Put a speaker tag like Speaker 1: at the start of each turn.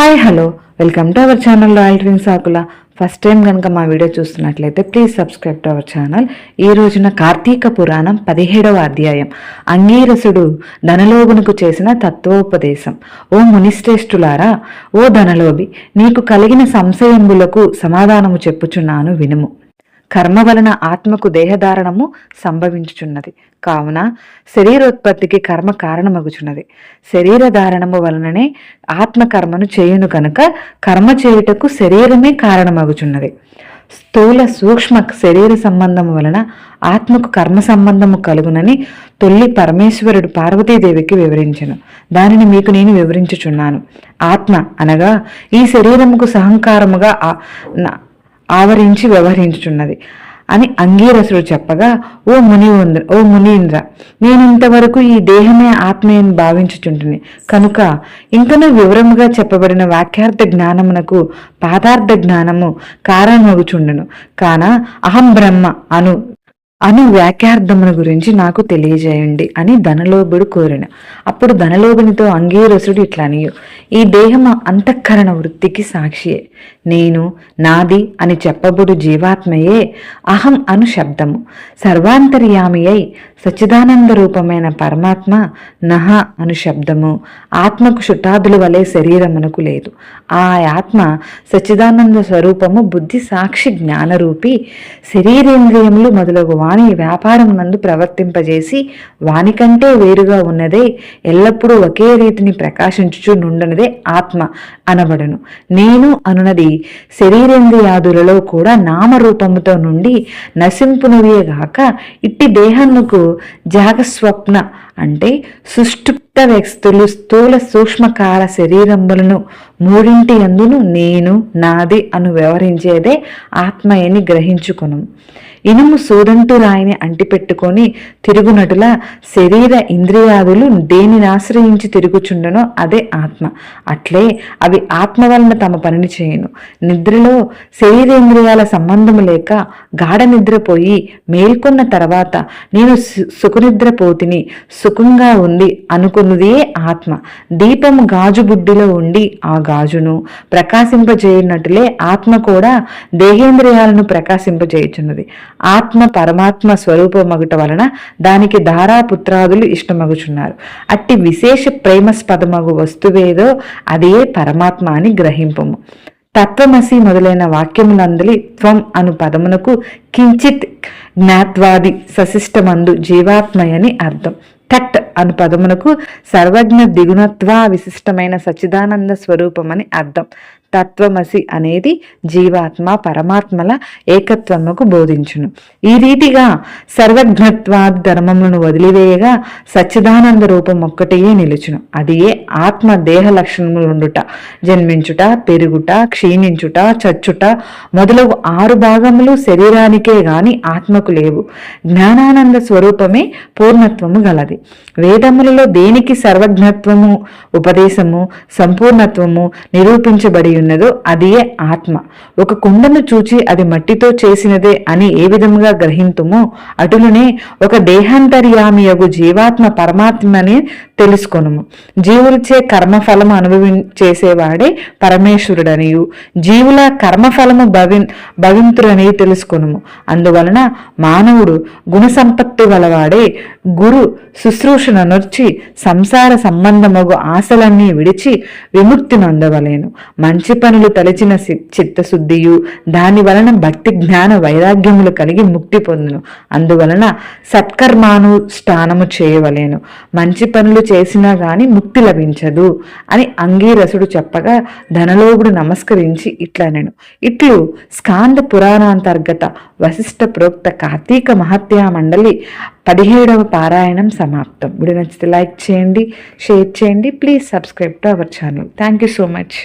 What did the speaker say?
Speaker 1: Hi hello. Welcome to our channel Royal Dreams Akula. First time కనుక మా video చూస్తున్నట్లయితే please subscribe to our channel. ఈ రోజున కార్తీక పురాణం పదిహేడవ అధ్యాయం. అంగీరసుడు ధనలోభునకు చేసిన తత్వోపదేశం. ఓ మునిశ్రేష్ఠులారా ఓ ధనలోభి నీకు కలిగిన సంశయంబులకు సమాధానము చెప్పుచున్నాను వినుము. కర్మ వలన ఆత్మకు దేహధారణము సంభవించుచున్నది. కావున శరీరోత్పత్తికి కర్మ కారణమగుచున్నది. శరీర ధారణము వలననే ఆత్మ కర్మను చేయును కనుక కర్మ చేయుటకు శరీరమే కారణమగుచున్నది. స్థూల సూక్ష్మ శరీర సంబంధము వలన ఆత్మకు కర్మ సంబంధము కలుగునని తొల్లి పరమేశ్వరుడు పార్వతీదేవికి వివరించను. దానిని మీకు నేను వివరించుచున్నాను. ఆత్మ అనగా ఈ శరీరముకు సహంకారముగా ఆ- ఆవరించి వ్యవహరించుచున్నది అని అంగీరసుడు చెప్పగా ఓ ముని ఉంద్ర ఓ మునీంద్ర నేను ఇంతవరకు ఈ దేహమే ఆత్మీయని భావించుచుంటుని. కనుక ఇంకనూ వివరముగా చెప్పబడిన వాక్యార్థ జ్ఞానమునకు పాదార్థ జ్ఞానము కారణమగుచుండును. కాన అహం బ్రహ్మ అను అను వ్యాఖ్యార్థమును గురించి నాకు తెలియజేయండి అని ధనలోభుడు కోరిన. అప్పుడు ధనలోభునితో అంగీరసుడు ఇట్లానియు ఈ దేహము అంతఃకరణ వృత్తికి సాక్షియే. నేను నాది అని చెప్పబడు జీవాత్మయే అహం అను శబ్దము. సర్వాంతర్యామి అయి సచ్చిదానంద రూపమైన పరమాత్మ నహ అను శబ్దము. ఆత్మకు శుటాదుల వలె శరీరమునకు లేదు. ఆ ఆత్మ సచ్చిదానంద స్వరూపము బుద్ధి సాక్షి జ్ఞానరూపి శరీరేంద్రియములు మొదలగు వాణి వ్యాపారమునందు ప్రవర్తింపజేసి వానికంటే వేరుగా ఉన్నదే ఎల్లప్పుడూ ఒకే రీతిని ప్రకాశించుచు నుండనదే ఆత్మ అనబడును. నేను అనునది శరీరేంద్రియాదులలో కూడా నామరూపముతో నుండి నశింపునవియగాక ఇట్టి దేహముకు జాగస్వప్న అంటే సుష్టుప్త వ్యక్తులు స్థూల సూక్ష్మకాల శరీరములను మూడింటి అందును నేను నాది అను వ్యవహరించేదే ఆత్మయని గ్రహించుకును. ఇనుము సూదంటు రాయిని అంటిపెట్టుకొని తిరుగునటుల శరీర ఇంద్రియాదులు దేనిని ఆశ్రయించి తిరుగుచుండనో అదే ఆత్మ. అట్లే అవి ఆత్మ వలన తమ పనిని చేయను. నిద్రలో శరీరేంద్రియాల సంబంధము లేక గాఢ నిద్రపోయి మేల్కొన్న తర్వాత నేను సు- సుఖనిద్రపోతిని సుఖంగా ఉంది అనుకున్నదే ఆత్మ. దీపము గాజు బుడ్డిలో ఉండి ఆ గాజును ప్రకాశింపజేయనట్లే ఆత్మ కూడా దేహేంద్రియాలను ప్రకాశింపజేయుచున్నది. ఆత్మ పరమాత్మ స్వరూపమగుట వలన దానికి ధారాపుత్రాదులు ఇష్టమగుచున్నారు. అట్టి విశేష ప్రేమస్పదమగు వస్తువేదో అదే పరమాత్మ అని గ్రహింపము. తత్వమసి మొదలైన వాక్యములందలి త్వం అను పదమునకు కించిత్ జ్ఞాత్వాది సశిష్టమందు జీవాత్మయని అర్థం. తట్ అను పదమునకు సర్వజ్ఞ దిగుణత్వ విశిష్టమైన సచ్చిదానంద స్వరూపమని అర్థం. తత్వమసి అనేది జీవాత్మ పరమాత్మల ఏకత్వముకు బోధించును. ఈ రీతిగా సర్వజ్ఞత్వాద్ ధర్మములను వదిలివేయగా సచ్చిదానంద రూపం ఒక్కటియే నిలుచును. అది ఏ ఆత్మ దేహ లక్షణములుండుట జన్మించుట పెరుగుట క్షీణించుట చచ్చుట మొదలగు ఆరు భాగములు శరీరానికే గాని ఆత్మకు లేవు. జ్ఞానానంద స్వరూపమే పూర్ణత్వము గలది. వేదములలో దేనికి సర్వజ్ఞత్వము ఉపదేశము సంపూర్ణత్వము నిరూపించబడి ఉన్నదో అదియే ఆత్మ. ఒక కుండను చూచి అది మట్టితో చేసినదే అని ఏ విధముగా గ్రహింతుమో అటులనే ఒక దేహాంతర్యామియగు జీవాత్మ పరమాత్మని తెలుసుకొనుము. జీవులచే కర్మఫలము అనుభవి చేసేవాడే పరమేశ్వరుడనియు. జీవుల కర్మఫలము భవి భవింతురని తెలుసుకొనుము. అందువలన మానవుడు గుణ సంపత్తి గలవాడే గురు శుశ్రూషణనొచ్చి సంసార సంబంధమగు ఆశలన్నీ విడిచి విముక్తి నొందవలేను. మంచి మంచి పనులు తలచిన చిత్తశుద్ధియు దాని వలన భక్తి జ్ఞాన వైరాగ్యములు కలిగి ముక్తి పొందును. అందువలన సత్కర్మానుష్ఠానము చేయవలేను. మంచి పనులు చేసినా గాని ముక్తి లభించదు అని అంగీరసుడు చెప్పగా ధనలోగుడు నమస్కరించి ఇట్లా నేను ఇట్లు స్కాంద పురాణాంతర్గత వశిష్ఠ ప్రోక్త కార్తీక మహత్యా మండలి పదిహేడవ పారాయణం సమాప్తం. వీడియో నచ్చితే లైక్ చేయండి షేర్ చేయండి please subscribe to our channel. Thank you so much.